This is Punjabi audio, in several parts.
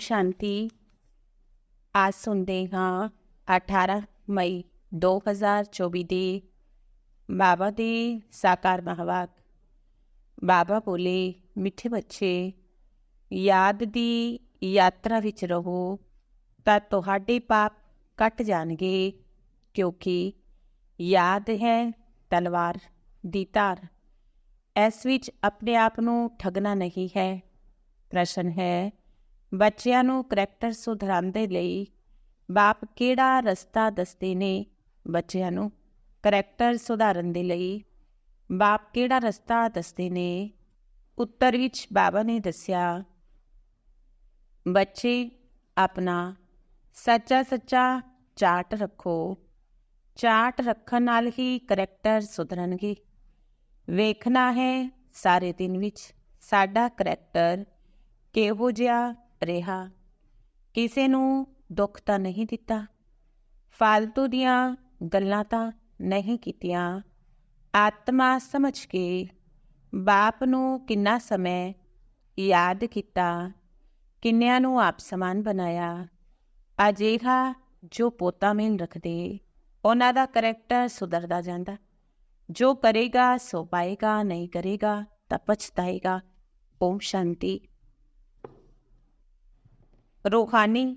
ਸ਼ਾਂਤੀ। ਅੱਜ ਸੁਣਦੇ ਹਾਂ 18 ਮਈ 2024 ਦੀ। ਬਾਬਾ ਦੇ ਸਾਕਾਰ ਮਹਾਵਾਕ। ਬਾਬਾ ਬੋਲੇ, ਮਿੱਠੇ ਬੱਚੇ, ਯਾਦ ਦੀ ਯਾਤਰਾ ਵਿੱਚ ਰਹੋ, ਤਾਂ ਤੁਹਾਡੇ ਪਾਪ ਕੱਟ ਜਾਣਗੇ, ਕਿਉਂਕਿ ਯਾਦ ਹੈ ਤਲਵਾਰ ਦੀ ਧਾਰ। ਇਸ ਵਿੱਚ ਆਪਣੇ ਆਪ ਨੂੰ ਠਗਣਾ ਨਹੀਂ ਹੈ। ਪ੍ਰਸ਼ਨ ਹੈ ਬੱਚਿਆਂ ਨੂੰ ਕਰੈਕਟਰ ਸੁਧਾਰਨ ਦੇ ਲਈ ਬਾਪ ਕਿਹੜਾ ਰਸਤਾ ਦੱਸਦੇ ਨੇ ਬੱਚਿਆਂ ਨੂੰ ਕਰੈਕਟਰ ਸੁਧਾਰਨ ਦੇ ਲਈ ਬਾਪ ਕਿਹੜਾ ਰਸਤਾ ਦੱਸਦੇ ਨੇ? ਉੱਤਰ ਵਿੱਚ ਬਾਬਾ ਨੇ ਦੱਸਿਆ, ਬੱਚੇ ਆਪਣਾ ਸੱਚਾ ਸੱਚਾ ਚਾਰਟ ਰੱਖੋ। ਚਾਰਟ ਰੱਖਣ ਨਾਲ ਹੀ ਕਰੈਕਟਰ ਸੁਧਰਨਗੇ। ਵੇਖਣਾ ਹੈ ਸਾਰੇ ਦਿਨ ਵਿੱਚ ਸਾਡਾ ਕਰੈਕਟਰ ਕਿਹੋ ਜਿਹਾ ਰਿਹਾ। ਕਿਸੇ ਨੂੰ ਦੁੱਖ ਤਾਂ ਨਹੀਂ ਦਿੱਤਾ। ਫालतू ਦੀਆਂ ਗੱਲਾਂ ਤਾਂ ਨਹੀਂ ਕੀਤੀਆਂ। ਆਤਮਾ ਸਮਝ ਕੇ ਬਾਪ ਨੂੰ ਕਿੰਨਾ ਸਮੇਂ ਯਾਦ ਕੀਤਾ, ਕਿੰਨਿਆਂ ਨੂੰ ਆਪ ਸਮਾਨ ਬਣਾਇਆ। ਅਜਿਹਾ ਜੋ ਪੋਤਾ ਮੇਨ ਰੱਖਦੇ, ਉਹਨਾਂ ਦਾ ਕਰੈਕਟਰ ਸੁਧਰਦਾ ਜਾਂਦਾ। ਜੋ ਕਰੇਗਾ ਸੋ ਪਾਏਗਾ, ਨਹੀਂ ਕਰੇਗਾ ਤਾਂ ਪਛਤਾਏਗਾ। ਓਮ ਸ਼ਾਂਤੀ। ਰੂਹਾਨੀ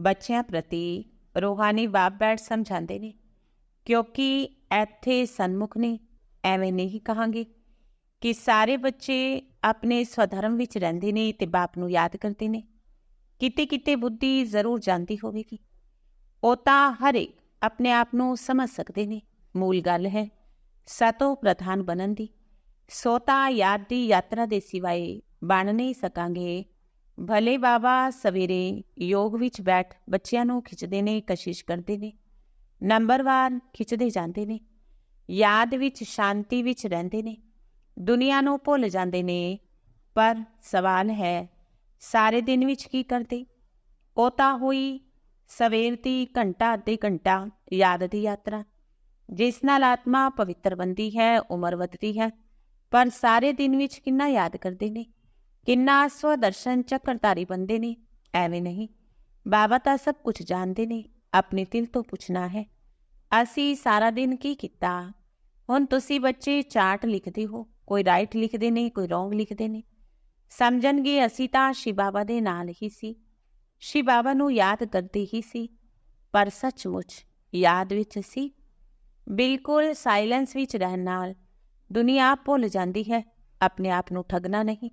ਬੱਚਿਆਂ ਪ੍ਰਤੀ ਰੂਹਾਨੀ ਬਾਪ ਬੈਠ ਸਮਝਾਉਂਦੇ ਨੇ, ਕਿਉਂਕਿ ਇੱਥੇ ਸਨਮੁਖ ਨੇ, ਐਵੇਂ ਨਹੀਂ ਕਹਾਂਗੇ ਕਿ ਸਾਰੇ ਬੱਚੇ ਆਪਣੇ ਸਵਧਰਮ ਵਿੱਚ ਰਹਿੰਦੇ ਨੇ ਤੇ ਬਾਪ ਨੂੰ ਯਾਦ ਕਰਦੇ ਨੇ। ਕਿਤੇ ਕਿਤੇ ਬੁੱਧੀ ਜ਼ਰੂਰ ਜਾਂਦੀ ਹੋਵੇਗੀ। ਉਹ ਤਾਂ ਹਰ ਇੱਕ ਆਪਣੇ ਆਪ ਨੂੰ ਸਮਝ ਸਕਦੇ ਨੇ, ਮੂਲ ਗੱਲ ਹੈ ਸਤੋ ਪ੍ਰਧਾਨ ਬਣਨ ਦੀ। ਸੋਤਾ ਯਾਦ ਦੀ ਯਾਤਰਾ ਦੇ ਸਿਵਾਏ ਬਣ ਨਹੀਂ ਸਕਾਂਗੇ ਭਲੇ ਬਾਬਾ ਸਵੇਰੇ ਯੋਗ ਵਿੱਚ ਬੈਠ ਬੱਚਿਆਂ ਨੂੰ ਖਿੱਚਦੇ ਨੇ, ਕਸ਼ਿਸ਼ ਕਰਦੇ ਨੇ। ਨੰਬਰ 1 ਖਿੱਚਦੇ ਜਾਂਦੇ ਨੇ। ਯਾਦ ਵਿੱਚ, ਸ਼ਾਂਤੀ ਵਿੱਚ ਰਹਿੰਦੇ ਨੇ। ਦੁਨੀਆ ਨੂੰ ਭੁੱਲ ਜਾਂਦੇ ਨੇ। ਪਰ ਸਵਾਲ ਹੈ, ਸਾਰੇ ਦਿਨ ਵਿੱਚ ਕੀ ਕਰਦੇ? ਉਹ ਤਾਂ ਹੋਈ ਸਵੇਰ ਦੀ ਘੰਟਾ ਅੱਧੇ ਘੰਟਾ ਯਾਦ ਦੀ ਯਾਤਰਾ। ਜਿਸ ਨਾਲ ਆਤਮਾ ਪਵਿੱਤਰ ਬੰਦੀ ਹੈ, ਉਮਰ ਵੱਧਦੀ ਹੈ। ਪਰ ਸਾਰੇ ਦਿਨ ਵਿੱਚ ਕਿੰਨਾ ਯਾਦ ਕਰਦੇ ਨੇ? ਕਿੰਨਾ ਸਵਦਰਸ਼ਨ ਚੱਕਰਧਾਰੀ ਬੰਦੇ ਨੇ, ਐਵੇਂ ਨਹੀਂ। ਬਾਬਾ ਤਾਂ ਸਭ ਕੁਝ ਜਾਣਦੇ ਨੇ, ਆਪਣੇ ਦਿਲ ਤੋਂ ਪੁੱਛਣਾ ਹੈ। ਅਸੀਂ ਸਾਰਾ ਦਿਨ ਕੀ ਕੀਤਾ? ਹੁਣ ਤੁਸੀਂ ਬੱਚੇ ਚਾਰਟ ਲਿਖਦੇ ਹੋ, ਕੋਈ ਰਾਈਟ ਲਿਖਦੇ ਨੇ, ਕੋਈ ਰੋਂਗ ਲਿਖਦੇ ਨੇ। ਸਮਝਣਗੇ ਅਸੀਂ ਤਾਂ ਸ਼ਿਵ ਬਾਬਾ ਦੇ ਨਾਲ ਹੀ ਸੀ। ਸ਼ਿਵ ਬਾਬਾ ਨੂੰ ਯਾਦ ਕਰਦੇ ਹੀ ਸੀ, ਪਰ ਸੱਚਮੁੱਚ ਯਾਦ ਵਿੱਚ ਸੀ। ਬਿਲਕੁਲ ਸਾਇਲੈਂਸ ਵਿੱਚ ਰਹਿਣ ਨਾਲ ਦੁਨੀਆ ਭੁੱਲ ਜਾਂਦੀ ਹੈ, ਆਪਣੇ ਆਪ ਨੂੰ ਠੱਗਣਾ ਨਹੀਂ।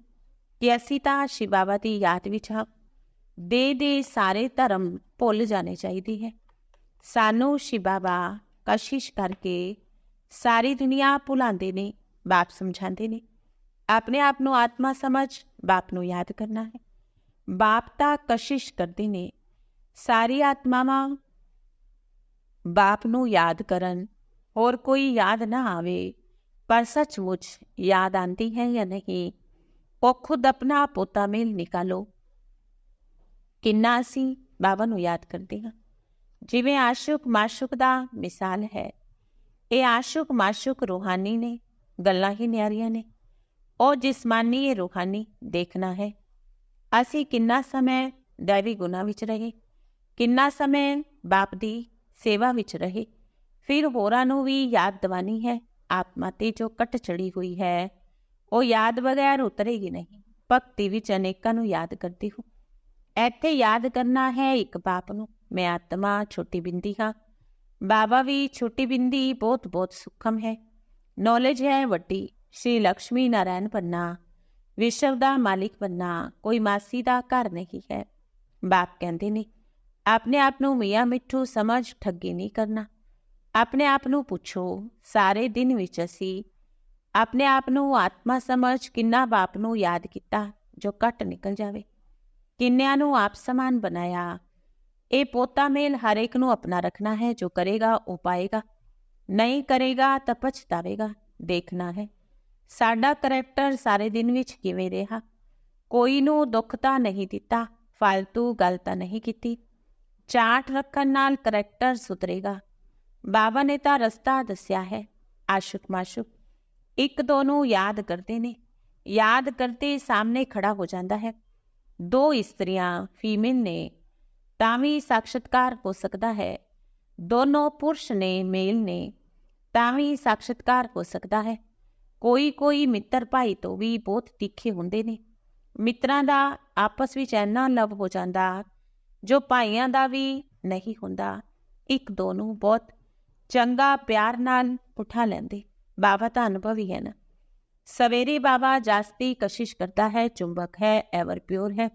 ਕਿ ਅਸੀਂ ਤਾਂ ਸ਼ਿਵ ਬਾਬਾ ਦੀ ਯਾਦ ਵਿੱਚ ਹਾਂ ਦੇ ਦੇ ਸਾਰੇ ਧਰਮ ਭੁੱਲ ਜਾਣੇ ਚਾਹੀਦੀ ਹੈ ਸਾਨੂੰ ਸ਼ਿਵ ਬਾਬਾ ਕਸ਼ਿਸ਼ ਕਰਕੇ ਸਾਰੀ ਦੁਨੀਆ ਭੁਲਾਉਂਦੇ ਨੇ ਬਾਪ ਸਮਝਾਉਂਦੇ ਨੇ ਆਪਣੇ ਆਪ ਨੂੰ ਆਤਮਾ ਸਮਝ ਬਾਪ ਨੂੰ ਯਾਦ ਕਰਨਾ ਹੈ ਬਾਪ ਤਾਂ ਕਸ਼ਿਸ਼ ਕਰਦੇ ਨੇ ਸਾਰੀ ਆਤਮਾਵਾਂ ਬਾਪ ਨੂੰ ਯਾਦ ਕਰਨ ਹੋਰ ਕੋਈ ਯਾਦ ਨਾ ਆਵੇ ਪਰ ਸੱਚਮੁੱਚ ਯਾਦ ਆਂਦੀ ਹੈ ਜਾਂ ਨਹੀਂ ਉਹ ਖੁਦ ਆਪਣਾ ਪੋਤਾ ਮੇਲ ਨਿਕਾਲੋ। ਕਿੰਨਾ ਅਸੀਂ ਬਾਬਾ ਨੂੰ ਯਾਦ ਕਰਦੇ ਹਾਂ। ਜਿਵੇਂ ਆਸ਼ੁਕ ਮਾਸ਼ੁਕ ਦਾ ਮਿਸਾਲ ਹੈ। ਇਹ ਆਸ਼ੁਕ ਮਾਸ਼ੁਕ ਰੂਹਾਨੀ ਨੇ, ਗੱਲਾਂ ਹੀ ਨਿਆਰੀਆਂ ਨੇ। ਉਹ ਜਿਸਮਾਨੀ ਇਹ ਰੂਹਾਨੀ ਦੇਖਣਾ ਹੈ। ਅਸੀਂ ਕਿੰਨਾ ਸਮੇਂ ਦੈਵੀ ਗੁਨਾ ਵਿੱਚ ਰਹੇ, ਕਿੰਨਾ ਸਮੇਂ ਬਾਪ ਦੀ ਸੇਵਾ ਵਿੱਚ ਰਹੇ, ਫਿਰ ਹੋਰਾਂ ਨੂੰ ਵੀ ਯਾਦ ਦਿਵਾਨੀ ਹੈ। ਆਤਮਾ ਤੇ ਜੋ ਕਟ ਚੜੀ ਹੋਈ ਹੈ ਉਹ ਯਾਦ ਬਗੈਰ ਉਤਰੇਗੀ ਨਹੀਂ। ਭਗਤੀ ਵਿੱਚ ਅਨੇਕਾਂ ਨੂੰ ਯਾਦ ਕਰਦੀ ਹੂੰ। ਇੱਥੇ ਯਾਦ ਕਰਨਾ ਹੈ ਇੱਕ ਬਾਪ ਨੂੰ। ਮੈਂ ਆਤਮਾ ਛੋਟੀ ਬਿੰਦੀ ਹਾਂ। ਬਾਬਾ ਵੀ ਛੋਟੀ ਬਿੰਦੀ ਬਹੁਤ ਬਹੁਤ ਸੁਖਮ ਹੈ। ਨੌਲੇਜ ਹੈ ਵੱਡੀ। ਸ਼੍ਰੀ ਲక్ష్ਮੀ ਨਾਰਾਇਣ ਬੰਨਾ ਵਿਸ਼ਵ ਦਾ ਮਾਲਿਕ ਬੰਨਾ ਕੋਈ ਮਾਸੀ ਦਾ ਘਰ ਨਹੀਂ ਹੈ। ਬਾਪ ਕਹਿੰਦੇ ਨੇ, ਆਪਣੇ ਆਪ ਨੂੰ ਮੀਆਂ ਮਿੱਠੂ ਸਮਝ ਠੱਗੀ ਨਹੀਂ ਕਰਨਾ। ਆਪਣੇ ਆਪ ਨੂੰ ਪੁੱਛੋ, ਸਾਰੇ ਦਿਨ ਵਿੱਚ ਅਸੀਂ ਆਪਣੇ ਆਪ ਨੂੰ ਆਤਮਾ ਸਮਝ ਕਿੰਨਾ ਬਾਪ ਨੂੰ ਯਾਦ ਕੀਤਾ ਜੋ ਕੱਟ ਨਿਕਲ ਜਾਵੇ। ਕਿੰਨਿਆਂ ਨੂੰ ਆਪ ਸਮਾਨ ਬਣਾਇਆ। ਇਹ ਪੋਤਾ ਮੇਲ ਹਰ ਇੱਕ ਨੂੰ ਆਪਣਾ ਰੱਖਣਾ ਹੈ, ਜੋ ਕਰੇਗਾ ਉਹ ਪਾਏਗਾ। ਨਹੀਂ ਕਰੇਗਾ ਤਾਂ ਪਛਤਾਵੇਗਾ, ਦੇਖਣਾ ਹੈ। ਸਾਡਾ ਕਰੈਕਟਰ ਸਾਰੇ ਦਿਨ ਵਿੱਚ ਕਿਵੇਂ ਰਿਹਾ? ਕੋਈ ਨੂੰ ਦੁੱਖ ਤਾਂ ਨਹੀਂ ਦਿੱਤਾ ਫालतू ਗੱਲ ਤਾਂ ਨਹੀਂ ਕੀਤੀ। ਚਾਟ ਰੱਖਣ ਨਾਲ ਕਰੈਕਟਰ ਸੁਧਰੇਗਾ। ਬਾਬਾ ਨੇ ਤਾਂ ਰਸਤਾ ਦੱਸਿਆ ਹੈ ਆਸ਼ੁਕ ਮਾਸ਼ੁਕ ਇੱਕ ਦੋ ਨੂੰ ਯਾਦ ਕਰਦੇ ਨੇ। ਯਾਦ ਕਰਤੇ ਸਾਹਮਣੇ ਖੜਾ ਹੋ ਜਾਂਦਾ ਹੈ। ਦੋ ਇਸਤਰੀਆਂ ਫੀਮੇਲ ਨੇ, ਤਾਂ ਵੀ ਸਾਖਸ਼ਤਕਾਰ ਹੋ ਸਕਦਾ ਹੈ। ਦੋਨੋਂ ਪੁਰਸ਼ ਨੇ, ਮੇਲ ਨੇ, ਤਾਂ ਵੀ ਸਾਖਸ਼ਤਕਾਰ ਹੋ ਸਕਦਾ ਹੈ। ਕੋਈ ਕੋਈ ਮਿੱਤਰ ਭਾਈ ਤੋਂ ਵੀ ਬਹੁਤ ਤਿੱਖੇ ਹੁੰਦੇ ਨੇ। ਮਿੱਤਰਾਂ ਦਾ ਆਪਸ ਵਿੱਚ ਇੰਨਾ ਲਵ ਹੋ ਜਾਂਦਾ, ਜੋ ਭਾਈਆਂ ਦਾ ਵੀ ਨਹੀਂ ਹੁੰਦਾ। ਇੱਕ ਦੋ ਨੂੰ ਬਹੁਤ ਚੰਗਾ ਪਿਆਰ ਨਾਲ ਉਠਾ ਲੈਂਦੇ। ਬਾਬਾ ਤਾਂ ਅਨੁਭਵੀ ਹੈ ਨਾ ਸਵੇਰੇ ਬਾਬਾ ਜਾਸਤੀ ਕਸ਼ਿਸ਼ ਕਰਦਾ ਹੈ ਚੁੰਬਕ ਹੈ ਐਵਰ ਪਿਓਰ ਹੈ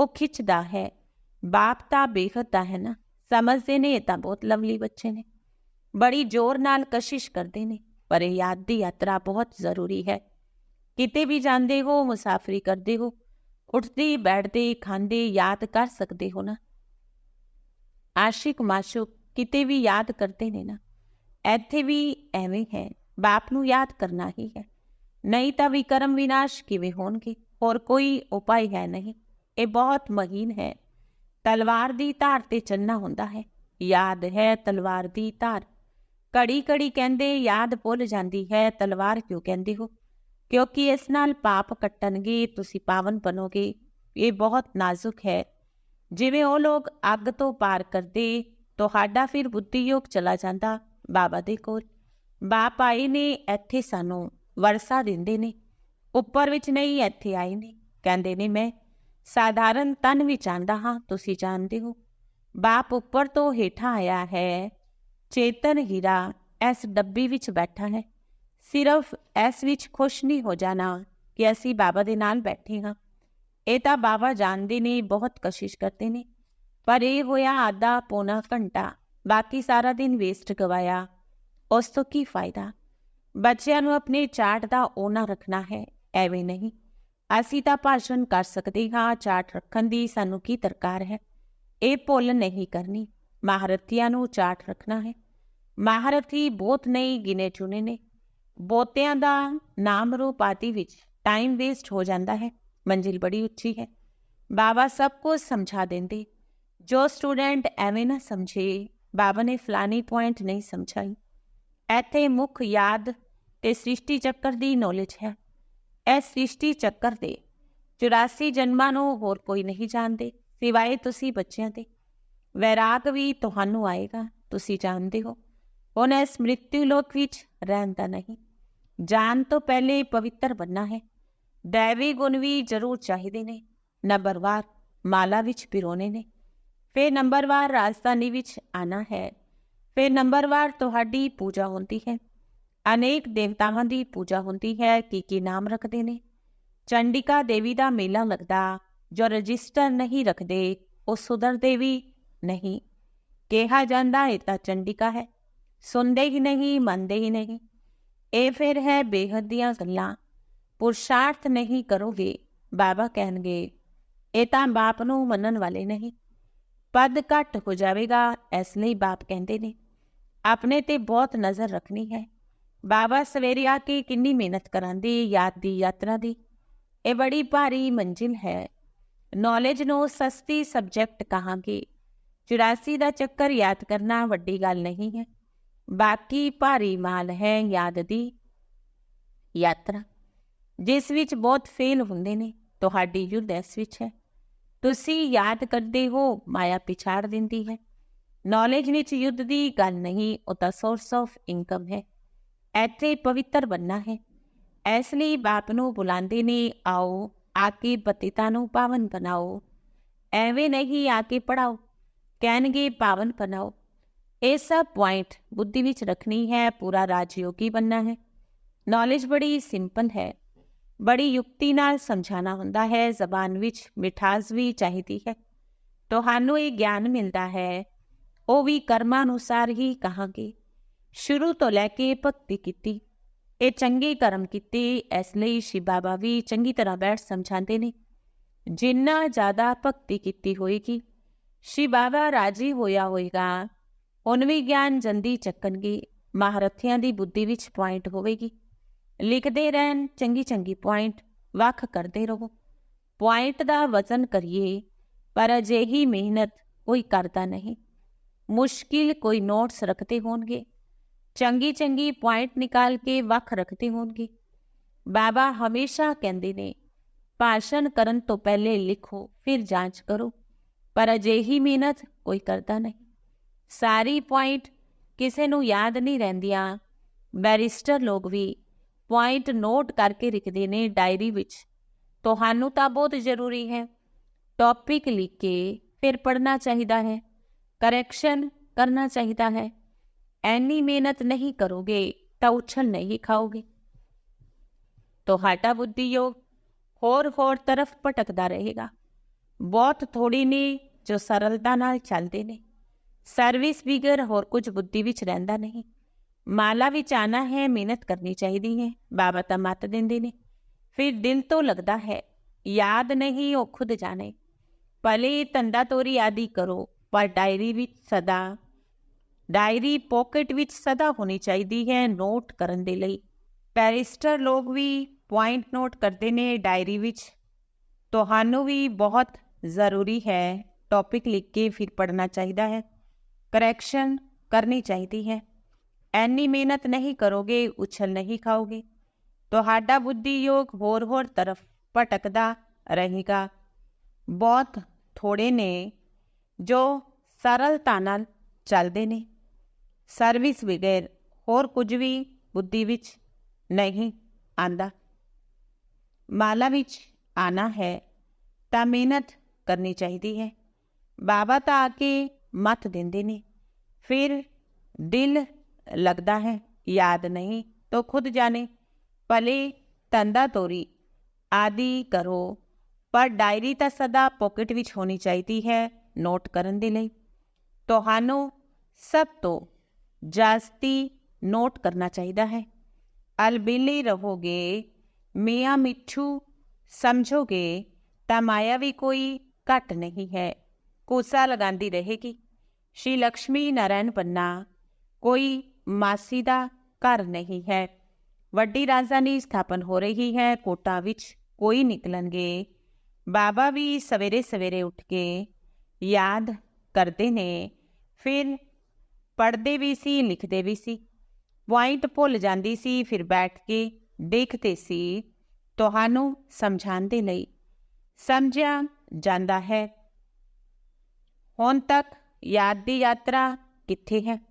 ਉਹ ਖਿੱਚਦਾ ਹੈ ਬਾਪ ਤਾਂ ਬੇਖਤ ਦਾ ਹੈ ਨਾ ਸਮਝਦੇ ਨੇ ਇਹ ਤਾਂ ਬਹੁਤ ਲਵਲੀ ਬੱਚੇ ਨੇ ਬੜੀ ਜ਼ੋਰ ਨਾਲ ਕਸ਼ਿਸ਼ ਕਰਦੇ ਨੇ ਪਰ ਇਹ ਯਾਦ ਦੀ ਯਾਤਰਾ ਬਹੁਤ ਜ਼ਰੂਰੀ ਹੈ ਕਿਤੇ ਵੀ ਜਾਂਦੇ ਹੋ ਮੁਸਾਫਰੀ ਕਰਦੇ ਹੋ ਉੱਠਦੇ ਬੈਠਦੇ ਖਾਂਦੇ ਯਾਦ ਕਰ ਸਕਦੇ ਹੋ ਨਾ ਆਸ਼ਿਕ ਮਾਸ਼ੂਕ ਕਿਤੇ ਵੀ ਯਾਦ ਕਰਦੇ ਨੇ ਨਾ ਇੱਥੇ ਵੀ ਐਵੇਂ ਹੈ ਬਾਪ ਨੂੰ ਯਾਦ ਕਰਨਾ ਹੀ ਹੈ। ਨਹੀਂ ਤਾਂ ਵਿਕਰਮ ਵਿਨਾਸ਼ ਕਿਵੇਂ ਹੋਣਗੇ? ਹੋਰ ਕੋਈ ਉਪਾਅ ਹੈ ਨਹੀਂ। ਇਹ ਬਹੁਤ ਮਹੀਨ ਹੈ। ਤਲਵਾਰ ਦੀ ਧਾਰ ਤੇ ਚੰਨਾ ਹੁੰਦਾ ਹੈ। ਯਾਦ ਹੈ ਤਲਵਾਰ ਦੀ ਧਾਰ। ਘੜੀ ਘੜੀ ਕਹਿੰਦੇ ਯਾਦ ਭੁੱਲ ਜਾਂਦੀ ਹੈ। ਤਲਵਾਰ ਕਿਉਂ ਕਹਿੰਦੇ ਹੋ? ਕਿਉਂਕਿ ਇਸ ਨਾਲ ਪਾਪ ਕੱਟਣਗੇ, ਤੁਸੀਂ ਪਾਵਨ ਬਣੋਗੇ। ਇਹ ਬਹੁਤ ਨਾਜ਼ੁਕ ਹੈ। ਜਿਵੇਂ ਉਹ ਲੋਕ ਅੱਗ ਤੋਂ ਪਾਰ ਕਰਦੇ, ਤੁਹਾਡਾ ਫਿਰ ਬੁੱਧੀਯੋਗ ਚਲਾ ਜਾਂਦਾ। ਬਾਬਾ ਦੇ ਕੋਲ ਬਾਪ ਆਏ ਨੇ, ਇੱਥੇ ਸਾਨੂੰ ਵਰਸਾ ਦਿੰਦੇ ਨੇ। ਉੱਪਰ ਵਿੱਚ ਨਹੀਂ, ਇੱਥੇ ਆਏ ਨੇ। ਕਹਿੰਦੇ ਨੇ, ਮੈਂ ਸਾਧਾਰਨ ਤਨ ਵਿੱਚ ਆਂਦਾ ਹਾਂ, ਤੁਸੀਂ ਜਾਣਦੇ ਹੋ। ਬਾਪ ਉੱਪਰ ਤੋਂ ਹੇਠਾਂ ਆਇਆ ਹੈ, ਚੇਤਨ ਹੀਰਾ ਇਸ ਡੱਬੀ ਵਿੱਚ ਬੈਠਾ ਹੈ। ਸਿਰਫ ਇਸ ਵਿੱਚ ਖੁਸ਼ ਨਹੀਂ ਹੋ ਜਾਣਾ ਕਿ ਅਸੀਂ ਬਾਬਾ ਦੇ ਨਾਲ ਬੈਠੇ ਹਾਂ। ਇਹ ਤਾਂ ਬਾਬਾ ਜਾਣਦੇ ਨੇ, ਬਹੁਤ ਕੋਸ਼ਿਸ਼ ਕਰਦੇ ਨੇ। ਪਰ ਇਹ ਹੋਇਆ ਆਧਾ ਪੌਣਾ ਘੰਟਾ, ਬਾਕੀ ਸਾਰਾ ਦਿਨ ਵੇਸਟ ਗਵਾਇਆ। ਉਸ ਤੋਂ ਕੀ ਫਾਇਦਾ? ਬੱਚਿਆਂ ਨੂੰ ਆਪਣੇ ਚਾਟ ਦਾ ਓਨਾ ਰੱਖਣਾ ਹੈ, ਐਵੇਂ ਨਹੀਂ। ਅਸੀਂ ਤਾਂ ਭਾਸ਼ਣ ਕਰ ਸਕਦੇ ਹਾਂ ਚਾਟ ਰੱਖਣ ਦੀ ਸਾਨੂੰ ਕੀ ਦਰਕਾਰ ਹੈ? ਇਹ ਭੁੱਲ ਨਹੀਂ ਕਰਨੀ। ਮਹਾਰਥੀਆਂ ਨੂੰ ਚਾਟ ਰੱਖਣਾ ਹੈ। ਮਹਾਰਥੀ ਬਹੁਤ ਨਹੀਂ ਗਿਨੇ ਚੁਣੇ ਨੇ। ਬੋਤਿਆਂ ਦਾ ਨਾਮ ਰੂਪ ਆਦਿ ਵਿੱਚ ਟਾਈਮ ਵੇਸਟ ਹੋ ਜਾਂਦਾ ਹੈ। ਮੰਜ਼ਿਲ ਬੜੀ ਉੱਚੀ ਹੈ। ਬਾਬਾ ਸਭ ਕੁਝ ਸਮਝਾ ਦਿੰਦੇ। ਜੋ ਸਟੂਡੈਂਟ ਐਵੇਂ ਨਾ ਸਮਝੇ ਬਾਬਾ ਨੇ ਫਲਾਨੀ ਪੁਆਇੰਟ ਨਹੀਂ ਸਮਝਾਈ। ਇੱਥੇ ਮੁੱਖ ਯਾਦ ਤੇ ਸ੍ਰਿਸ਼ਟੀ ਚੱਕਰ ਦੀ ਨੌਲੇਜ ਹੈ। ਇਹ ਸ੍ਰਿਸ਼ਟੀ ਚੱਕਰ ਦੇ 84 ਜਨਮਾਂ ਨੂੰ ਹੋਰ ਕੋਈ ਨਹੀਂ ਜਾਣਦੇ, ਸਿਵਾਏ ਤੁਸੀਂ ਬੱਚਿਆਂ ਦੇ। ਵੈਰਾਗ ਵੀ ਤੁਹਾਨੂੰ ਆਏਗਾ, ਤੁਸੀਂ ਜਾਣਦੇ ਹੋ। ਹੁਣ ਇਸ ਮ੍ਰਿਤਿੂ ਲੋਕ ਵਿੱਚ ਰਹਿੰਦਾ ਨਹੀਂ। ਜਾਣ ਤੋਂ ਪਹਿਲੇ ਪਵਿੱਤਰ ਬੰਨਾ ਹੈ। ਦੇਵੀ ਗੁਣ ਵੀ ਜ਼ਰੂਰ ਚਾਹੀਦੇ ਨੇ। ਨੰਬਰਵਾਰ, ਮਾਲਾ ਵਿੱਚ ਪਿਰੋਨੇ ਨੇ। ਫਿਰ ਨੰਬਰਵਾਰ, ਰਾਜਧਾਨੀ ਵਿੱਚ ਆਣਾ ਹੈ। ਫਿਰ ਨੰਬਰਵਾਰ ਤੁਹਾਡੀ ਪੂਜਾ ਹੁੰਦੀ ਹੈ। ਅਨੇਕ ਦੇਵਤਾਵਾਂ ਦੀ ਪੂਜਾ ਹੁੰਦੀ ਹੈ, ਕੀ ਕੀ ਨਾਮ ਰੱਖਦੇ ਨੇ। ਚੰਡਿਕਾ ਦੇਵੀ ਦਾ ਮੇਲਾ ਲੱਗਦਾ, ਜੋ ਰਜਿਸਟਰ ਨਹੀਂ ਰੱਖਦੇ, ਉਹ ਸੁਧਰਦੇ ਵੀ ਨਹੀਂ। ਕਿਹਾ ਜਾਂਦਾ ਇਹ ਤਾਂ ਚੰਡਿਕਾ ਹੈ, ਸੁਣਦੇ ਹੀ ਨਹੀਂ, ਮੰਨਦੇ ਹੀ ਨਹੀਂ। ਇਹ ਫਿਰ ਹੈ ਬੇਹੱਦ ਦੀਆਂ ਗੱਲਾਂ, ਪੁਰਸ਼ਾਰਥ ਨਹੀਂ ਕਰੋਗੇ, ਬਾਬਾ ਕਹਿਣਗੇ, ਇਹ ਤਾਂ ਬਾਪ ਨੂੰ ਮੰਨਣ ਵਾਲੇ ਨਹੀਂ। ਪਦ ਘਟ ਹੋ ਜਾਵੇਗਾ, ਇਸ ਲਈ ਬਾਪ ਕਹਿੰਦੇ ਨੇ। ਆਪਣੇ ਤੇ ਬਹੁਤ ਨਜ਼ਰ ਰੱਖਣੀ ਹੈ। ਬਾਬਾ ਸਵੇਰੇ ਆ ਕੇ ਕਿੰਨੀ ਮਿਹਨਤ ਕਰਾਂਦੀ, ਯਾਦ ਦੀ, ਯਾਤਰਾ ਦੀ। ਇਹ ਬੜੀ ਭਾਰੀ ਮੰਜ਼ਿਲ ਹੈ। ਨੌਲੇਜ ਨੂੰ ਸਸਤੀ ਸਬਜੈਕਟ ਕਹਾਂਗੇ। 84 ਦਾ ਚੱਕਰ ਯਾਦ ਕਰਨਾ ਵੱਡੀ ਗੱਲ ਨਹੀਂ ਹੈ। ਬਾਕੀ ਭਾਰੀ ਮਾਲ ਹੈ ਯਾਦ ਦੀ ਯਾਤਰਾ। ਜਿਸ ਵਿੱਚ ਬਹੁਤ ਫੇਲ ਹੁੰਦੇ ਨੇ, ਤੁਹਾਡੀ ਯੁੱਧ ਇਸ ਵਿੱਚ ਹੈ। ਤੁਸੀਂ ਯਾਦ ਕਰਦੇ ਹੋ, ਮਾਇਆ ਪਿਛਾੜ ਦਿੰਦੀ ਹੈ। ਨੌਲੇਜ ਵਿੱਚ ਯੁੱਧ ਦੀ ਗੱਲ ਨਹੀਂ, ਉਹ ਤਾਂ ਸੋਰਸ ਆਫ ਇਨਕਮ ਹੈ। ਐਥੇ ਪਵਿੱਤਰ ਬੰਨਾ ਹੈ। ਇਸ ਲਈ ਬਾਪ ਨੂੰ ਬੁਲਾਉਂਦੇ ਨੇ, ਆਓ ਆ ਕੇ ਪਤਿਤਾ ਨੂੰ ਪਾਵਨ ਬਣਾਓ। ਐਵੇਂ ਨਹੀਂ ਆ ਕੇ ਪੜਾਓ ਕਹਿਣਗੇ ਪਾਵਨ ਬਣਾਓ। ਇਹ ਸਭ ਪੁਆਇੰਟ ਬੁੱਧੀ ਵਿੱਚ ਰੱਖਣੀ ਹੈ, ਪੂਰਾ ਰਾਜਯੋਗੀ ਬੰਨਾ ਹੈ। ਨੌਲੇਜ ਬੜੀ ਸਿੰਪਲ ਹੈ। ਬੜੀ ਯੁਕਤੀ ਨਾਲ ਸਮਝਾਣਾ ਹੁੰਦਾ ਹੈ, ਜ਼ਬਾਨ ਵਿੱਚ ਮਿਠਾਸ ਵੀ ਚਾਹੀਦੀ ਹੈ। ਤੁਹਾਨੂੰ ਇਹ ਗਿਆਨ ਮਿਲਦਾ ਹੈ ਉਹ ਵੀ ਕਰਮਾਂ ਅਨੁਸਾਰ ਹੀ ਕਹਾਂਗੇ। ਸ਼ੁਰੂ ਤੋਂ ਲੈ ਕੇ ਭਗਤੀ ਕੀਤੀ। ਇਹ ਚੰਗੇ ਕਰਮ ਕੀਤੇ, ਇਸ ਲਈ ਸ਼ਿਵ ਬਾਬਾ ਵੀ ਚੰਗੀ ਤਰ੍ਹਾਂ ਬੈਠ ਸਮਝਾਉਂਦੇ ਨੇ। ਜਿੰਨਾ ਜ਼ਿਆਦਾ ਭਗਤੀ ਕੀਤੀ ਹੋਏਗੀ ਸ਼ਿਵ ਬਾਬਾ ਰਾਜੀ ਹੋਇਆ ਹੋਏਗਾ। ਹੁਣ ਵੀ ਗਿਆਨ ਜੰਦੀ ਚੱਕਣਗੇ। ਮਹਾਰਥੀਆਂ ਦੀ ਬੁੱਧੀ ਵਿੱਚ ਪੁਆਇੰਟ ਹੋਵੇਗੀ। ਲਿਖਦੇ ਰਹਿਣ, ਚੰਗੀ ਚੰਗੀ ਪੁਆਇੰਟ ਵੱਖ ਕਰਦੇ ਰਹੋ। ਪੁਆਇੰਟ ਦਾ ਵਜ਼ਨ ਕਰੀਏ, ਪਰ ਅਜਿਹੀ ਮਿਹਨਤ ਕੋਈ ਕਰਦਾ ਨਹੀਂ। ਮੁਸ਼ਕਿਲ ਕੋਈ ਨੋਟਸ ਰੱਖਦੇ ਹੋਣਗੇ। ਚੰਗੀ ਚੰਗੀ ਪੁਆਇੰਟ ਨਿਕਾਲ ਕੇ ਵੱਖ ਰੱਖਦੇ ਹੋਣਗੇ। ਬਾਬਾ ਹਮੇਸ਼ਾ ਕਹਿੰਦੇ ਨੇ, ਭਾਸ਼ਣ ਕਰਨ ਤੋਂ ਪਹਿਲੇ ਲਿਖੋ, ਫਿਰ ਜਾਂਚ ਕਰੋ। ਪਰ ਅਜਿਹੀ ਮਿਹਨਤ ਕੋਈ ਕਰਦਾ ਨਹੀਂ। ਸਾਰੀ ਪੁਆਇੰਟ ਕਿਸੇ ਨੂੰ ਯਾਦ ਨਹੀਂ ਰਹਿੰਦੀਆਂ। ਬੈਰਿਸਟਰ ਲੋਕ ਵੀ ਪੁਆਇੰਟ ਨੋਟ ਕਰਕੇ ਲਿਖਦੇ ਨੇ ਡਾਇਰੀ ਵਿੱਚ। ਤੁਹਾਨੂੰ ਤਾਂ ਬਹੁਤ ਜ਼ਰੂਰੀ ਹੈ। ਟੌਪਿਕ ਲਿਖ ਕੇ ਫਿਰ ਪੜ੍ਹਨਾ ਚਾਹੀਦਾ ਹੈ। ਕਰੈਕਸ਼ਨ ਕਰਨਾ ਚਾਹੀਦਾ ਹੈ। ਐਨੀ ਮਿਹਨਤ ਨਹੀਂ ਕਰੋਗੇ ਤਾਂ ਉਛਲ ਨਹੀਂ ਖਾਓਗੇ। ਤੁਹਾਡਾ ਬੁੱਧੀ ਯੋਗ ਹੋਰ ਹੋਰ ਤਰਫ ਭਟਕਦਾ ਰਹੇਗਾ। ਬਹੁਤ ਥੋੜੀ ਨੇ ਜੋ ਸਰਲਤਾ ਨਾਲ ਚੱਲਦੇ ਨੇ। ਸਰਵਿਸ ਬਿਗਰ ਹੋਰ ਕੁਝ ਬੁੱਧੀ ਵਿੱਚ ਰਹਿੰਦਾ ਨਹੀਂ। ਮਾਲਾ ਵਿੱਚ ਆਣਾ ਹੈ, ਮਿਹਨਤ ਕਰਨੀ ਚਾਹੀਦੀ ਹੈ, ਬਾਬਾ ਤਾਂ ਮਤ ਦਿੰਦੇ ਨੇ। ਫਿਰ ਦਿਲ ਤੋਂ ਲੱਗਦਾ ਹੈ, ਯਾਦ ਨਹੀਂ ਉਹ ਖੁਦ ਜਾਣੇ। ਭਲੇ ਤੰਦਾ ਤੋਰੀ ਆਦਿ ਕਰੋ ਪਰ ਡਾਇਰੀ ਵਿੱਚ ਸਦਾ ਡਾਇਰੀ ਪਾਕਟ ਵਿੱਚ ਸਦਾ ਹੋਣੀ ਚਾਹੀਦੀ ਹੈ ਨੋਟ ਕਰਨ ਦੇ ਲਈ ਪੈਰਿਸਟਰ ਲੋਕ ਵੀ ਪੁਆਇੰਟ ਨੋਟ ਕਰਦੇ ਨੇ ਡਾਇਰੀ ਵਿੱਚ ਤੁਹਾਨੂੰ ਵੀ ਬਹੁਤ ਜ਼ਰੂਰੀ ਹੈ ਟੌਪਿਕ ਲਿਖ ਕੇ ਫਿਰ ਪੜ੍ਹਨਾ ਚਾਹੀਦਾ ਹੈ ਕਰੈਕਸ਼ਨ ਕਰਨੀ ਚਾਹੀਦੀ ਹੈ ਐਨੀ ਮਿਹਨਤ ਨਹੀਂ ਕਰੋਗੇ ਉਛਲ ਨਹੀਂ ਖਾਓਗੇ ਤੁਹਾਡਾ ਬੁੱਧੀ ਯੋਗ ਹੋਰ ਹੋਰ ਤਰਫ ਭਟਕਦਾ ਰਹੇਗਾ ਬਹੁਤ ਥੋੜੇ ਨੇ ਜੋ ਸਰਲਤਾ ਨਾਲ ਚੱਲਦੇ ਨੇ। ਸਰਵਿਸ ਬਿਗੈਰ ਹੋਰ ਕੁਝ ਵੀ ਬੁੱਧੀ ਵਿੱਚ ਨਹੀਂ ਆਂਦਾ ਮਾਲਾ ਵਿੱਚ ਆਣਾ ਹੈ ਤਾਂ ਮਿਹਨਤ ਕਰਨੀ ਚਾਹੀਦੀ ਹੈ। ਬਾਬਾ ਤਾਂ ਆ ਕੇ ਮਤ ਦਿੰਦੇ ਨੇ। ਫਿਰ ਦਿਲ ਲੱਗਦਾ ਹੈ, ਯਾਦ ਨਹੀਂ ਤਾਂ ਖੁਦ ਜਾਣੇ। ਭਲੇ ਤੰਦਾ ਤੋਰੀ ਆਦਿ ਕਰੋ, ਪਰ ਡਾਇਰੀ ਤਾਂ ਸਦਾ ਪਾਕਟ ਵਿੱਚ ਹੋਣੀ ਚਾਹੀਦੀ ਹੈ। ਨੋਟ ਕਰਨ ਦੇ ਲਈ ਤੁਹਾਨੂੰ ਸਭ ਤੋਂ ਜਾਸਤੀ ਨੋਟ ਕਰਨਾ ਚਾਹੀਦਾ ਹੈ ਅਲਬਿਲੀ ਰਹੋਗੇ ਮੀਆਂ ਮਿੱਠੂ ਸਮਝੋਗੇ ਤਾਂ ਮਾਇਆ ਵੀ ਕੋਈ ਘਟ ਨਹੀਂ ਹੈ ਕੋਸਾ ਲਗਾਉਂਦੀ ਰਹੇਗੀ ਸ਼੍ਰੀ ਲక్ష్ਮੀ ਨਾਰਾਇਣ ਪੰਨਾ ਕੋਈ ਮਾਸੀ ਦਾ ਘਰ ਨਹੀਂ ਹੈ ਵੱਡੀ ਰਾਜਧਾਨੀ ਸਥਾਪਨ ਹੋ ਰਹੀ ਹੈ ਕੋਟਾ ਵਿੱਚ ਕੋਈ ਨਿਕਲਣਗੇ ਬਾਬਾ ਵੀ ਸਵੇਰੇ ਸਵੇਰੇ ਉੱਠ ਕੇ ਯਾਦ ਕਰਦੇ ਨੇ। ਫਿਰ ਪੜ੍ਹਦੇ ਵੀ ਸੀ, ਲਿਖਦੇ ਵੀ ਸੀ। ਪੁਆਇੰਟ ਭੁੱਲ ਜਾਂਦੀ ਸੀ, ਫਿਰ ਬੈਠ ਕੇ ਦੇਖਦੇ ਸੀ ਤੁਹਾਨੂੰ ਸਮਝਾਉਣ ਦੇ ਲਈ। ਸਮਝਿਆ ਜਾਂਦਾ ਹੈ। ਹੁਣ ਤੱਕ ਯਾਦ ਦੀ ਯਾਤਰਾ ਕਿੱਥੇ ਹੈ?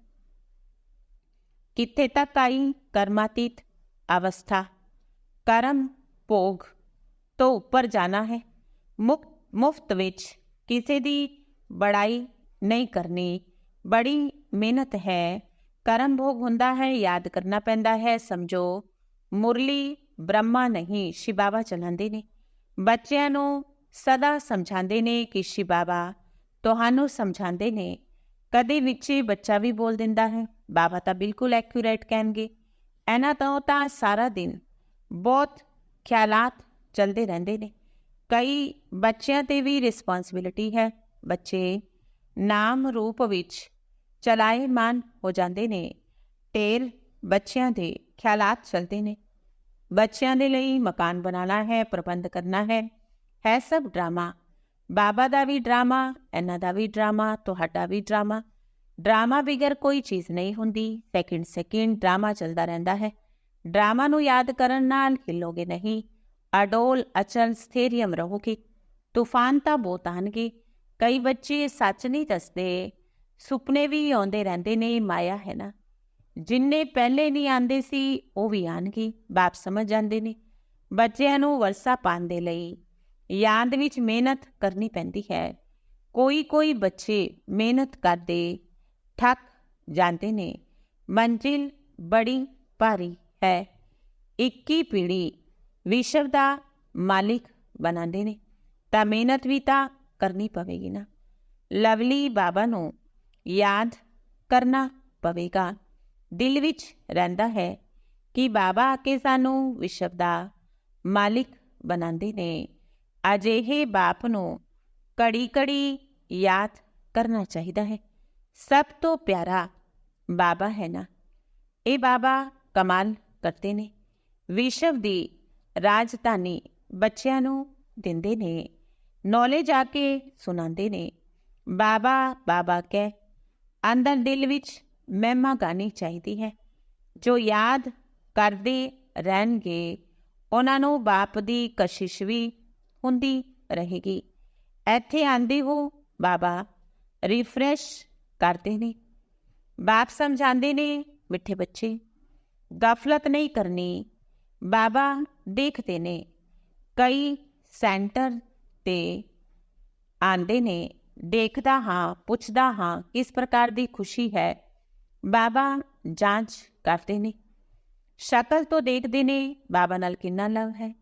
ਕਿੱਥੇ ਤੱਕ ਆਈ ਕਰਮਾਤੀਤ ਅਵਸਥਾ? ਕਰਮ ਭੋਗ ਤੋਂ ਉੱਪਰ ਜਾਣਾ ਹੈ। ਮੁਕਤ ਮੁਫਤ ਵਿੱਚ ਕਿਸੇ ਦੀ ਬੜਾਈ ਨਹੀਂ ਕਰਨੀ। ਬੜੀ ਮਿਹਨਤ ਹੈ। ਕਰਮ ਭੋਗ ਹੁੰਦਾ ਹੈ, ਯਾਦ ਕਰਨਾ ਪੈਂਦਾ ਹੈ। ਸਮਝੋ, ਮੁਰਲੀ ਬ੍ਰਹਮਾ ਨਹੀਂ ਸ਼ਿਵ ਚਲਾਉਂਦੇ ਨੇ। ਬੱਚਿਆਂ ਨੂੰ ਸਦਾ ਸਮਝਾਉਂਦੇ ਨੇ ਕਿ ਸ਼ਿਵ ਤੁਹਾਨੂੰ ਸਮਝਾਉਂਦੇ ਨੇ। ਕਦੇ ਵਿੱਚ ਬੱਚਾ ਵੀ ਬੋਲ ਦਿੰਦਾ ਹੈ। ਬਾਬਾ ਤਾਂ ਬਿਲਕੁਲ ਐਕੂਰੇਟ ਕਹਿਣਗੇ। ਇਹਨਾਂ ਤੋਂ ਤਾਂ ਸਾਰਾ ਦਿਨ ਬਹੁਤ ਖਿਆਲਾਤ ਚੱਲਦੇ ਰਹਿੰਦੇ ਨੇ। ਕਈ ਬੱਚਿਆਂ ਤੇ ਵੀ ਰਿਸਪੌਂਸਿਬਿਲਟੀ ਹੈ। ਬੱਚੇ ਨਾਮ ਰੂਪ ਵਿੱਚ ਚਲਾਇਮਾਨ ਹੋ ਜਾਂਦੇ ਨੇ। ਟੇਲ ਬੱਚਿਆਂ ਦੇ ਖਿਆਲਾਤ ਚਲਦੇ ਨੇ। ਬੱਚਿਆਂ ਦੇ ਲਈ ਮਕਾਨ ਬਣਾਉਣਾ ਹੈ, ਪ੍ਰਬੰਧ ਕਰਨਾ ਹੈ। ਹੈ ਸਭ ਡਰਾਮਾ। ਬਾਬਾ ਦਾ ਵੀ ਡਰਾਮਾ, ਇਹਨਾਂ ਦਾ ਵੀ ਡਰਾਮਾ, ਤੁਹਾਡਾ ਵੀ ਡਰਾਮਾ। ਡਰਾਮਾ ਬਿਗਰ ਕੋਈ ਚੀਜ਼ ਨਹੀਂ ਹੁੰਦੀ। ਸੈਕਿੰਡ ਸੈਕਿੰਡ ਡਰਾਮਾ ਚੱਲਦਾ ਰਹਿੰਦਾ ਹੈ। ਡਰਾਮਾ ਨੂੰ ਯਾਦ ਕਰਨ ਨਾਲ ਹਿੱਲੋਗੇ ਨਹੀਂ। ਅਡੋਲ ਅਚਲ ਸਥੇਰੀਅਮ ਰਹੋਗੇ ਤੂਫਾਨ ਤਾਂ ਬਹੁਤ ਆਣਗੇ। ਕਈ ਬੱਚੇ ਸੱਚ ਨਹੀਂ ਦੱਸਦੇ। ਸੁਪਨੇ ਵੀ ਆਉਂਦੇ ਰਹਿੰਦੇ ਨੇ ਮਾਇਆ ਹੈ ਨਾ। ਜਿੰਨੇ ਪਹਿਲੇ ਨਹੀਂ ਆਂਦੇ ਸੀ, ਉਹ ਵੀ ਆਣਗੇ। ਬਾਪ ਸਮਝ ਜਾਂਦੇ ਨੇ। ਬੱਚਿਆਂ ਨੂੰ ਵਰਸਾ ਪਾਣ ਦੇ ਲਈ ਯਾਦ ਵਿੱਚ ਮਿਹਨਤ ਕਰਨੀ ਪੈਂਦੀ ਹੈ। ਕੋਈ ਕੋਈ ਬੱਚੇ ਮਿਹਨਤ ਕਰਦੇ ਥੱਕ ਜਾਂਦੇ ਨੇ। ਮੰਜ਼ਿਲ ਬੜੀ ਭਾਰੀ ਹੈ। 21 ਪੀੜੀ ਵਿਸ਼ਵ ਦਾ ਮਾਲਿਕ ਬਣਾਉਂਦੇ ਨੇ ਤਾਂ ਮਿਹਨਤ ਵੀ ਤਾਂ ਕਰਨੀ ਪਵੇਗੀ ਨਾ ਲਵਲੀ ਬਾਬਾ ਨੂੰ ਯਾਦ ਕਰਨਾ ਪਵੇਗਾ ਦਿਲ ਵਿੱਚ ਰਹਿੰਦਾ ਹੈ ਕਿ ਬਾਬਾ ਆ ਕੇ ਸਾਨੂੰ ਵਿਸ਼ਵ ਦਾ ਮਾਲਿਕ ਬਣਾਉਂਦੇ ਨੇ ਅਜਿਹੇ ਬਾਪ ਨੂੰ ਕੜੀ ਕੜੀ ਯਾਦ ਕਰਨਾ ਚਾਹੀਦਾ ਹੈ ਸਭ ਤੋਂ ਪਿਆਰਾ ਬਾਬਾ ਹੈ ਨਾ ਇਹ ਬਾਬਾ ਕਮਾਲ ਕਰਦੇ ਨੇ ਵਿਸ਼ਵ ਦੀ ਰਾਜਧਾਨੀ ਬੱਚਿਆਂ ਨੂੰ ਦਿੰਦੇ ਨੇ ਨੌਲੇਜ ਆ ਕੇ ਸੁਣਾਉਂਦੇ ਨੇ। ਬਾਬਾ ਬਾਬਾ ਕਹਿ, ਅੰਦਰ ਦਿਲ ਵਿੱਚ ਮਹਿਮਾ ਗਾਣੀ ਚਾਹੀਦੀ ਹੈ। ਜੋ ਯਾਦ ਕਰਦੇ ਰਹਿਣਗੇ, ਉਹਨਾਂ ਨੂੰ ਬਾਪ ਦੀ ਕਸ਼ਿਸ਼ ਵੀ ਹੁੰਦੀ ਰਹੇਗੀ। ਇੱਥੇ ਆਂਦੇ ਹੋ ਬਾਬਾ ਰਿਫਰੈਸ਼ ਕਰਦੇ ਨੇ। ਬਾਪ ਸਮਝਾਉਂਦੇ ਨੇ, ਮਿੱਠੇ ਬੱਚੇ, ਗਫਲਤ ਨਹੀਂ ਕਰਨੀ ਬਾਬਾ ਦੇਖਦੇ ਨੇ। ਕਈ ਸੈਂਟਰ ਤੇ ਆਂਦੇ ਨੇ, ਦੇਖਦਾ ਹਾਂ, ਪੁੱਛਦਾ ਹਾਂ, ਕਿਸ ਪ੍ਰਕਾਰ ਦੀ ਖੁਸ਼ੀ ਹੈ। ਬਾਬਾ ਜਾਂਚ ਕਰਦੇ ਨੇ। ਸ਼ਕਲ ਤੋਂ ਦੇਖਦੇ ਨੇ, ਬਾਬਾ ਨਾਲ ਕਿੰਨਾ ਲਵ ਹੈ।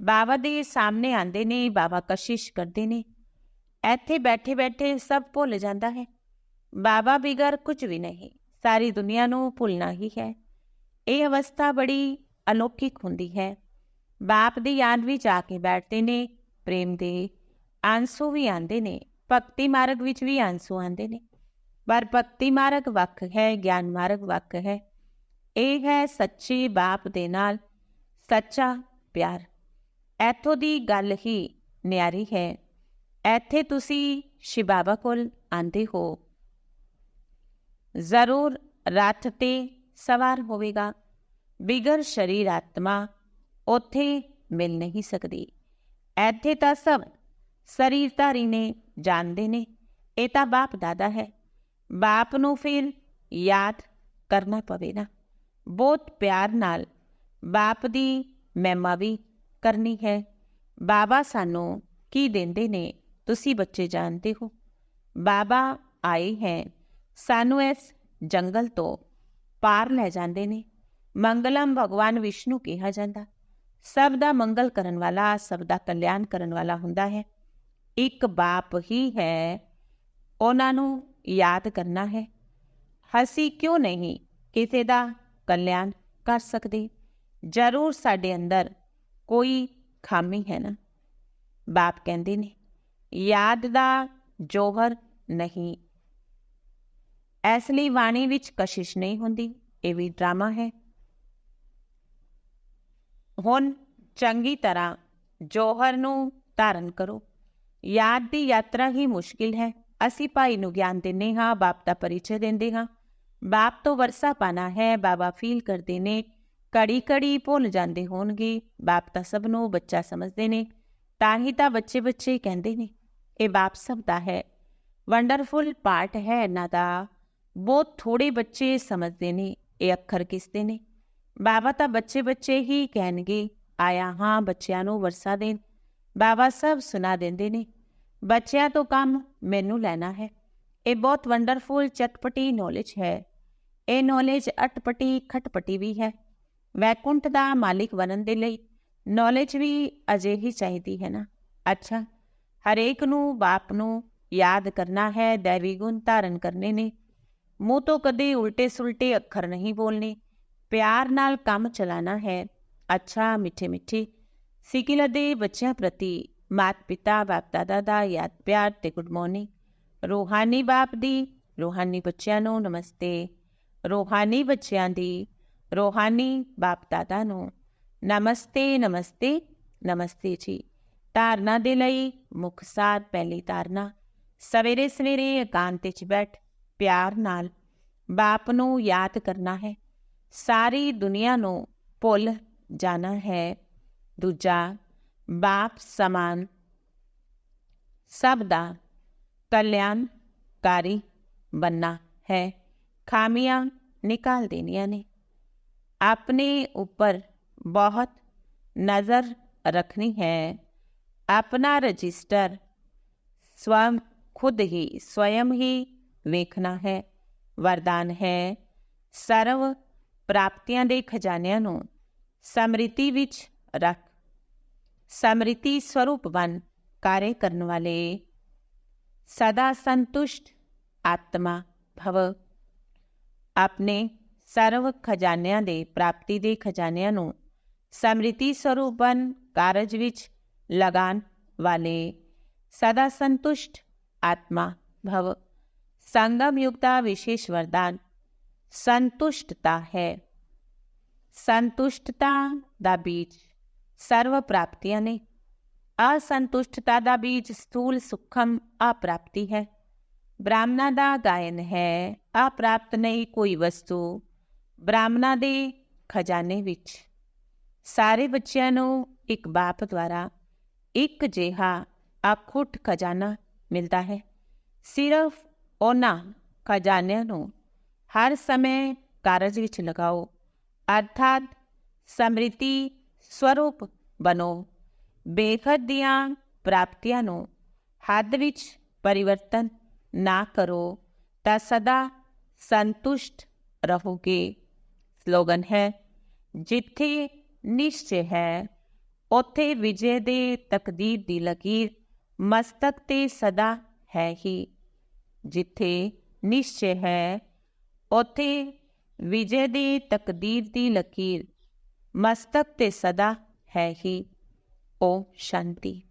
ਬਾਬਾ ਦੇ ਸਾਹਮਣੇ ਆਂਦੇ ਨੇ, ਬਾਬਾ ਕਸ਼ਿਸ਼ ਕਰਦੇ ਨੇ। ਇੱਥੇ ਬੈਠੇ ਬੈਠੇ ਸਭ ਭੁੱਲ ਜਾਂਦਾ ਹੈ। ਬਾਬਾ ਬਿਗਰ ਕੁਝ ਵੀ ਨਹੀਂ, ਸਾਰੀ ਦੁਨੀਆ ਨੂੰ ਭੁੱਲਣਾ ਹੀ ਹੈ। ਇਹ ਅਵਸਥਾ ਬੜੀ ਅਲੌਕਿਕ ਹੁੰਦੀ ਹੈ। ਬਾਪ ਦੀ ਯਾਦ ਵਿੱਚ ਆ ਕੇ ਬੈਠਦੇ ਨੇ, ਪ੍ਰੇਮ ਦੇ ਆਂਸੂ ਵੀ ਆਉਂਦੇ ਨੇ, ਭਗਤੀ ਮਾਰਗ ਵਿੱਚ ਵੀ ਆਂਸੂ ਆਉਂਦੇ ਨੇ। ਪਰ ਭਗਤੀ ਮਾਰਗ ਵੱਖ ਹੈ, ਗਿਆਨ ਮਾਰਗ ਵੱਖ ਹੈ। ਇਹ ਹੈ ਸੱਚੇ ਬਾਪ ਦੇ ਨਾਲ ਸੱਚਾ ਪਿਆਰ। ਇੱਥੋਂ ਦੀ ਗੱਲ ਹੀ ਨਿਆਰੀ ਹੈ। ਇੱਥੇ ਤੁਸੀਂ ਸ਼ਿਬਾਬਾ ਕੋਲ ਆਂਦੇ ਹੋ। ਜ਼ਰੂਰ ਰਾਤ ਤੇ ਸਵਾਰ ਹੋਵੇਗਾ। ਬਿਗਰ ਸ਼ਰੀਰ ਆਤਮਾ ਉੱਥੇ ਮਿਲ ਨਹੀਂ ਸਕਦੀ। ਇੱਥੇ ਤਾਂ ਸਭ ਸਰੀਰਧਾਰੀ ਨੇ ਜਾਣਦੇ ਨੇ, ਇਹ ਤਾਂ ਬਾਪ ਦਾਦਾ ਹੈ। ਬਾਪ ਨੂੰ ਫਿਰ ਯਾਦ ਕਰਨਾ ਪਵੇ ਨਾ। ਬਹੁਤ ਪਿਆਰ ਨਾਲ ਬਾਪ ਦੀ ਮਹਿਮਾ ਵੀ ਕਰਨੀ ਹੈ। ਬਾਬਾ ਸਾਨੂੰ ਕੀ ਦਿੰਦੇ ਨੇ, ਤੁਸੀਂ ਬੱਚੇ ਜਾਣਦੇ ਹੋ। ਬਾਬਾ ਆਏ ਹੈ, ਸਾਨੂੰ ਇਸ ਜੰਗਲ ਤੋਂ ਪਾਰ ਲੈ ਜਾਂਦੇ ਨੇ। ਮੰਗਲਮ ਭਗਵਾਨ ਵਿਸ਼ਨੂੰ ਕਿਹਾ ਜਾਂਦਾ। ਸਭ ਦਾ ਮੰਗਲ ਕਰਨ ਵਾਲਾ, ਸਭ ਦਾ ਕਲਿਆਣ ਕਰਨ ਵਾਲਾ ਹੁੰਦਾ ਹੈ। ਇੱਕ ਬਾਪ ਹੀ ਹੈ, ਉਹਨਾਂ ਨੂੰ ਯਾਦ ਕਰਨਾ ਹੈ। ਹਸੀ ਕਿਉਂ ਨਹੀਂ ਕਿਸੇ ਦਾ ਕਲਿਆਣ ਕਰ ਸਕਦੇ? ਜ਼ਰੂਰ ਸਾਡੇ ਅੰਦਰ ਕੋਈ ਖਾਮੀ ਹੈ ਨਾ। ਬਾਪ ਕਹਿੰਦੇ ਨੇ, ਯਾਦ ਦਾ ਜੋਹਰ ਨਹੀਂ। ਇਸ ਲਈ ਵਾਣੀ ਵਿੱਚ ਕਸ਼ਿਸ਼ ਨਹੀਂ ਹੁੰਦੀ, ਇਹ ਵੀ ਡਰਾਮਾ ਹੈ। ਹੁਣ ਚੰਗੀ ਤਰ੍ਹਾਂ ਜੋਹਰ ਨੂੰ ਧਾਰਨ ਕਰੋ। ਯਾਦ ਦੀ ਯਾਤਰਾ ਹੀ ਮੁਸ਼ਕਿਲ ਹੈ। ਅਸੀਂ ਭਾਈ ਨੂੰ ਗਿਆਨ ਦਿੰਨੇ ਹਾਂ, ਬਾਪ ਦਾ ਪਰਿਚੈ ਦਿੰਦੇ ਹਾਂ। ਬਾਪ ਤੋਂ ਵਰਸਾ ਪਾਣਾ ਹੈ, ਬਾਬਾ ਫੀਲ ਕਰਦੇ ਨੇ। ਕੜੀ ਕੜੀ ਭੁੱਲ ਜਾਂਦੇ ਹੋਣਗੇ, ਬਾਪ ਤਾਂ ਸਭ ਨੂੰ ਬੱਚਾ ਸਮਝਦੇ ਨੇ। ਤਾਂ ਹੀ ਤਾਂ ਬੱਚੇ ਬੱਚੇ ਕਹਿੰਦੇ ਨੇ, ਇਹ ਬਾਪ ਸਭ ਦਾ ਹੈ। ਵੰਡਰਫੁਲ ਪਾਰਟ ਹੈ ਇਹਨਾਂ ਦਾ। ਬਹੁਤ ਥੋੜੇ ਬੱਚੇ ਸਮਝਦੇ ਨੇ, ਇਹ ਅੱਖਰ ਕਿਸ ਦੇ ਨੇ? ਬਾਬਾ ਤਾਂ ਬੱਚੇ ਬੱਚੇ ਹੀ ਕਹਿਣਗੇ, ਆਇਆ ਹਾਂ ਬੱਚਿਆਂ ਨੂੰ ਵਰਸਾ ਦੇਣ। ਬਾਬਾ ਸਭ ਸੁਣਾ ਦਿੰਦੇ ਨੇ, ਬੱਚਿਆਂ ਤੋਂ ਕੰਮ ਮੈਨੂੰ ਲੈਣਾ ਹੈ। ਇਹ ਬਹੁਤ ਵੰਡਰਫੁਲ ਚਟਪਟੀ ਨੌਲੇਜ ਹੈ। ਇਹ ਨੌਲੇਜ ਅਟਪਟੀ ਖਟਪਟੀ ਵੀ ਹੈ। ਵੈਕੁੰਠ ਦਾ ਮਾਲਿਕ ਬਣਨ ਦੇ ਲਈ ਨੌਲੇਜ ਵੀ ਅਜੇ ਹੀ ਚਾਹੀਦੀ ਹੈ ਨਾ। ਅੱਛਾ, ਹਰੇਕ ਨੂੰ ਬਾਪ ਨੂੰ ਯਾਦ ਕਰਨਾ ਹੈ, ਦੇਵੀ ਗੁਣ ਧਾਰਨ ਕਰਨੇ ਨੇ। ਮੂੰਹ ਤੋਂ ਕਦੇ ਉਲਟੇ ਸੁਲਟੇ ਅੱਖਰ ਨਹੀਂ ਬੋਲਨੇ। ਪਿਆਰ ਨਾਲ ਕੰਮ ਚਲਾਣਾ ਹੈ। ਅੱਛਾ, ਮਿੱਠੇ ਮਿੱਠੇ। ਸਿਕਿਲ ਦੇ ਬੱਚਿਆਂ ਪ੍ਰਤੀ ਮਾਤ ਪਿਤਾ ਬਾਪ ਦਾਦਾ ਦਾ ਯਾਦ ਪਿਆਰ ਤੇ ਗੁੱਡ ਮਾਰਨਿੰਗ। ਰੋਹਾਨੀ ਬਾਪ ਦੀ, ਰੋਹਾਨੀ ਬੱਚਿਆਂ ਨੂੰ ਨਮਸਤੇ। ਰੋਹਾਨੀ ਬੱਚਿਆਂ ਦੀ, ਰੋਹਾਨੀ ਬਾਪ ਦਾਦਾ ਨੂੰ ਨਮਸਤੇ ਨਮਸਤੇ ਨਮਸਤੇ ਜੀ। ਧਾਰਨਾ ਦੇ ਲਈ ਮੁੱਖ ਸਾਰ ਪਹਿਲੀ ਧਾਰਨਾ। ਸਵੇਰੇ ਸਵੇਰੇ ਇਕਾਂਤ ਵਿੱਚ ਬੈਠ ਪਿਆਰ ਨਾਲ ਬਾਪ ਨੂੰ ਯਾਦ ਕਰਨਾ ਹੈ। ਸਾਰੀ ਦੁਨੀਆ ਨੂੰ ਭੁੱਲ ਜਾਣਾ ਹੈ ਦੂਜਾ ਬਾਪ ਸਮਾਨ ਸਭ ਦਾ ਕਲਿਆਣਕਾਰੀ ਬੰਨਾ ਹੈ ਖਾਮੀਆਂ ਨਿਕਾਲ ਦੇਣੀਆਂ ਨੇ ਆਪਣੇ ਉੱਪਰ ਬਹੁਤ ਨਜ਼ਰ ਰੱਖਣੀ ਹੈ ਆਪਣਾ ਰਜਿਸਟਰ ਸਵਮ ਖੁਦ ਹੀ ਸਵयं ਹੀ ਵੇਖਣਾ ਹੈ ਵਰਦਾਨ ਹੈ ਸਰਵ ਪ੍ਰਾਪਤੀਆਂ ਦੇ ਖਜ਼ਾਨਿਆਂ ਨੂੰ ਸਮ੍ਰਿਤੀ ਵਿੱਚ ਰੱਖ। ਸਮ੍ਰਿਤੀ ਸਰੂਪ ਬਨ ਕਾਰੇ ਕਰਨ ਵਾਲੇ ਸਦਾ ਸੰਤੁਸ਼ਟ ਆਤਮਾ ਭਵ। ਆਪਣੇ ਸਰਵ ਖਜ਼ਾਨਿਆਂ ਦੇ ਪ੍ਰਾਪਤੀ ਦੇ ਖਜ਼ਾਨਿਆਂ ਨੂੰ ਸਮ੍ਰਿਤੀ ਸਰੂਪ ਬਨ ਕਾਰਜ ਵਿੱਚ ਲਗਾਨ ਵਾਲੇ ਸਦਾ ਸੰਤੁਸ਼ਟ ਆਤਮਾ ਭਵ। ਸੰਗਮ ਯੁਕਤਾ ਵਿਸ਼ੇਸ਼ ਵਰਦਾਨ ਸੰਤੁਸ਼ਟਤਾ ਹੈ। ਸੰਤੁਸ਼ਟਤਾ ਦਾ ਬੀਜ ਸਰਵ ਪ੍ਰਾਪਤੀਆਂ ਨੇ। ਅਸੰਤੁਸ਼ਟਤਾ ਦਾ ਬੀਜ ਸਥੂਲ ਸੁਖਮ ਅਪ੍ਰਾਪਤੀ ਹੈ। ਬ੍ਰਾਹਮਣਾ ਦਾ ਗਾਇਨ ਹੈ, ਅਪ੍ਰਾਪਤ ਨਹੀਂ ਕੋਈ ਵਸਤੂ। ਬ੍ਰਾਹਮਣਾ ਦੇ ਖਜ਼ਾਨੇ ਵਿੱਚ ਸਾਰੇ ਬੱਚਿਆਂ ਨੂੰ ਇੱਕ ਬਾਪ ਦੁਆਰਾ ਇੱਕ ਜਿਹਾ ਅਖੁੱਟ ਖਜ਼ਾਨਾ ਮਿਲਦਾ ਹੈ। ਸਿਰਫ ਉਹਨਾਂ ਖਜ਼ਾਨਿਆਂ ਨੂੰ ਹਰ ਸਮੇਂ ਕਾਰਜ ਵਿੱਚ ਲਗਾਓ। ਅਰਥਾਤ ਸਮ੍ਰਿਤੀ ਸਵਰੂਪ ਬਨੋ ਬੇਖਦ ਦੀਆਂ ਪ੍ਰਾਪਤੀਆਂ ਨੂੰ ਹੱਦ ਵਿੱਚ ਪਰਿਵਰਤਨ ਨਾ ਕਰੋ ਤਾਂ ਸਦਾ ਸੰਤੁਸ਼ਟ ਰਹੋਗੇ। ਸਲੋਗਨ ਹੈ, ਜਿੱਥੇ ਨਿਸ਼ਚੈ ਹੈ, ਉੱਥੇ ਵਿਜੇ ਦੇ ਤਕਦੀਰ ਦੀ ਲਕੀਰ ਮਸਤਕ ਤੇ ਸਦਾ ਹੈ ਹੀ। ਜਿੱਥੇ ਨਿਸ਼ਚੈ ਹੈ ਉੱਥੇ ਵਿਜੇ ਦੀ ਤਕਦੀਰ ਦੀ ਲਕੀਰ ਮਸਤਕ ਤੇ ਸਦਾ ਹੈ ਹੀ। ਉਹ ਸ਼ਾਂਤੀ।